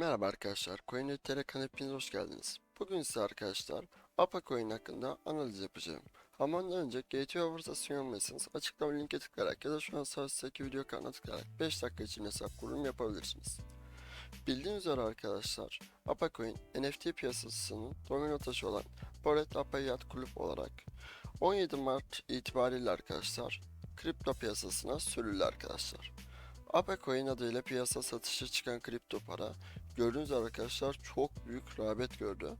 Merhaba arkadaşlar, CoinTR kanalına hoş geldiniz. Bugün size arkadaşlar APA Coin hakkında analiz yapacağım. Ama ondan önce GTO Versasyon olmayasınız. Açıklama linke tıklayarak ya da şu an sağ video kanalına tıklayarak 5 dakika için hesap kurumu yapabilirsiniz. Bildiğiniz üzere arkadaşlar, APA Coin NFT piyasasının domino taşı olan Bored APA Yacht Kulüp olarak 17 Mart itibariyle arkadaşlar kripto piyasasına sürüldü arkadaşlar. APE Coin adıyla piyasa satışa çıkan kripto para gördüğünüz arkadaşlar çok büyük rağbet gördü.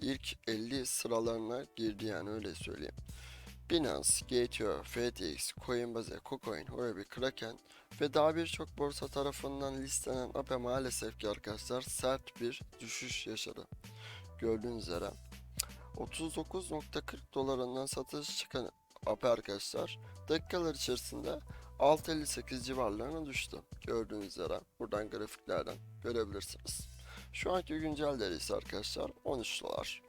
İlk 50 sıralarına girdi yani öyle söyleyeyim. Binance, GTO, FTX, Coinbase, KuCoin, Huobi, Kraken ve daha birçok borsa tarafından listelenen APE maalesef ki arkadaşlar sert bir düşüş yaşadı. Gördüğünüz üzere 39.40 dolarından satış çıkan APE arkadaşlar dakikalar içerisinde 6.58 civarlarına düştü. Gördüğünüz üzere buradan grafiklerden görebilirsiniz. Şu anki güncel değeri ise arkadaşlar 13 dolar.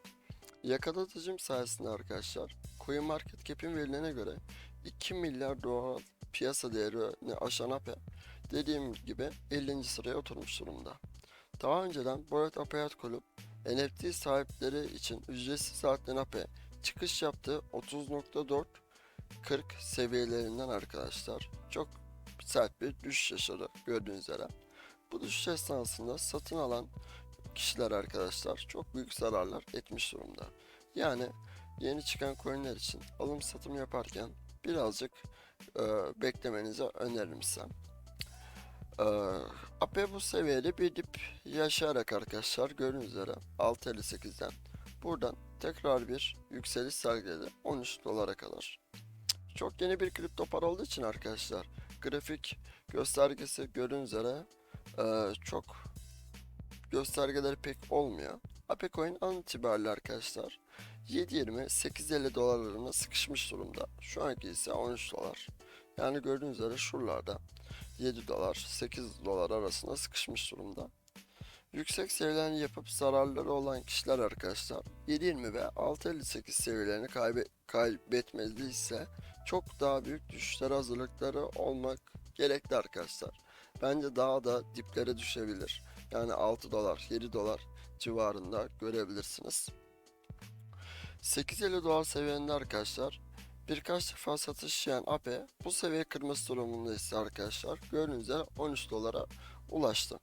Yakalatıcım sayesinde arkadaşlar CoinMarketCap'in verilerine göre 2 milyar dolar piyasa değerini aşan APE dediğim gibi 50. sıraya oturmuş durumda. Daha önceden Bored Apayat Kulüp NFT sahipleri için ücretsiz saatten APE çıkış yaptığı 30.4 40 seviyelerinden arkadaşlar çok sert bir düşüş yaşadı gördüğünüz üzere. Bu düşüş esnasında satın alan kişiler arkadaşlar çok büyük zararlar etmiş durumda. Yani yeni çıkan coinler için alım satım yaparken birazcık e, beklemenizi öneririm size. E, AP bu seviyede bir dip yaşayarak arkadaşlar gördüğünüz üzere 6.58'den buradan tekrar bir yükseliş sergiledi 13 dolara kadar. Çok yeni bir kripto para olduğu için arkadaşlar grafik göstergesi gördüğünüz üzere e, çok göstergeleri pek olmuyor. Apecoin an itibariyle arkadaşlar 7.20 8.50 dolarlarına sıkışmış durumda. Şu anki ise 13 dolar. Yani gördüğünüz üzere şuralarda 7 dolar 8 dolar arasında sıkışmış durumda. Yüksek seviyelerini yapıp zararları olan kişiler arkadaşlar 7.20 ve 6.58 seviyelerini kaybe kaybetmediyse çok daha büyük düşüşlere hazırlıkları olmak gerekli arkadaşlar. Bence daha da diplere düşebilir. Yani 6 dolar 7 dolar civarında görebilirsiniz. 8.50 dolar seviyende arkadaşlar birkaç defa satış yiyen APE bu seviye kırması durumunda ise arkadaşlar gördüğünüz üzere 13 dolara ulaştı.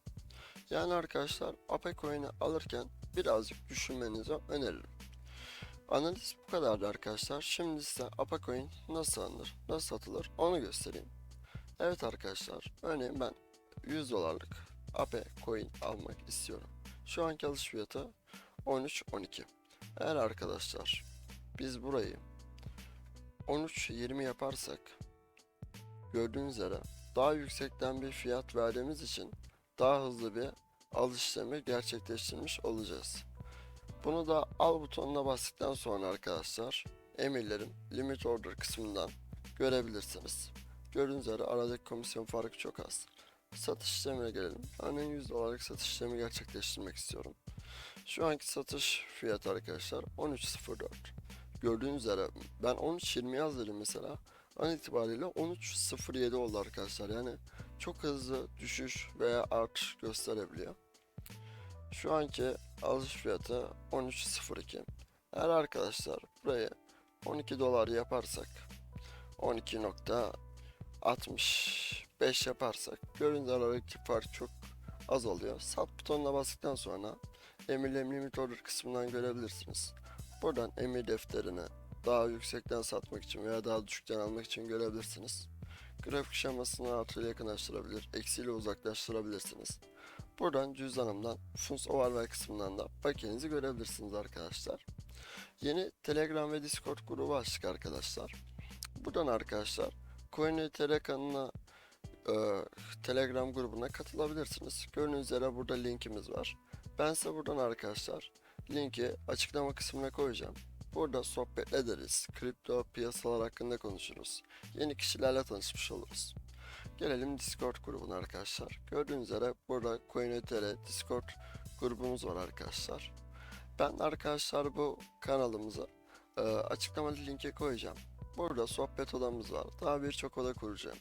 Yani arkadaşlar APE coin'i alırken birazcık düşünmenizi öneririm. Analiz bu kadardı arkadaşlar. Şimdi size APE coin nasıl alınır, nasıl satılır onu göstereyim. Evet arkadaşlar, örneğin ben 100 dolarlık APE coin almak istiyorum. Şu anki alış fiyatı 13.12. Eğer arkadaşlar biz burayı 13.20 yaparsak gördüğünüz üzere daha yüksekten bir fiyat verdiğimiz için daha hızlı bir alış işlemi gerçekleştirmiş olacağız. Bunu da al butonuna bastıktan sonra arkadaşlar emirlerin limit order kısmından görebilirsiniz. Gördüğünüz üzere aradaki komisyon farkı çok az. Satış işlemine gelelim. Örneğin 100 dolarlık satış işlemi gerçekleştirmek istiyorum. Şu anki satış fiyatı arkadaşlar 13.04. Gördüğünüz üzere ben 13.20 yazdım mesela. An itibariyle 13.07 oldu arkadaşlar. Yani çok hızlı düşüş veya artış gösterebiliyor. Şu anki alış fiyatı 13.02. Eğer arkadaşlar burayı 12 dolar yaparsak 12.65 yaparsak gördüğünüz aradaki fark çok az oluyor. Sat butonuna bastıktan sonra emirlerim limit order kısmından görebilirsiniz. Buradan emir defterini daha yüksekten satmak için veya daha düşükten almak için görebilirsiniz. Grafik şemasını artıyla yakınlaştırabilir, eksiyle uzaklaştırabilirsiniz. Buradan cüzdanımdan Funds Overlay kısmından da paketinizi görebilirsiniz arkadaşlar. Yeni Telegram ve Discord grubu açtık arkadaşlar. Buradan arkadaşlar CoinTR kanalına e, Telegram grubuna katılabilirsiniz. Gördüğünüz üzere burada linkimiz var. Ben size buradan arkadaşlar linki açıklama kısmına koyacağım. Burada sohbet ederiz. Kripto piyasalar hakkında konuşuruz. Yeni kişilerle tanışmış oluruz. Gelelim Discord grubuna arkadaşlar. Gördüğünüz üzere burada CoinOTR Discord grubumuz var arkadaşlar. Ben arkadaşlar bu kanalımıza e, açıklamalı linke koyacağım. Burada sohbet odamız var. Daha birçok oda kuracağım.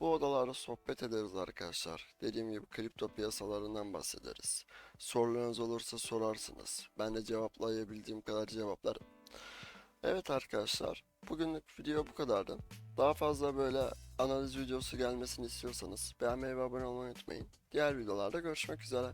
Bu odalarda sohbet ederiz arkadaşlar. Dediğim gibi kripto piyasalarından bahsederiz. Sorularınız olursa sorarsınız. Ben de cevaplayabildiğim kadar cevaplarım. Evet arkadaşlar, bugünlük video bu kadardı. Daha fazla böyle analiz videosu gelmesini istiyorsanız beğenmeyi ve abone olmayı unutmayın. Diğer videolarda görüşmek üzere.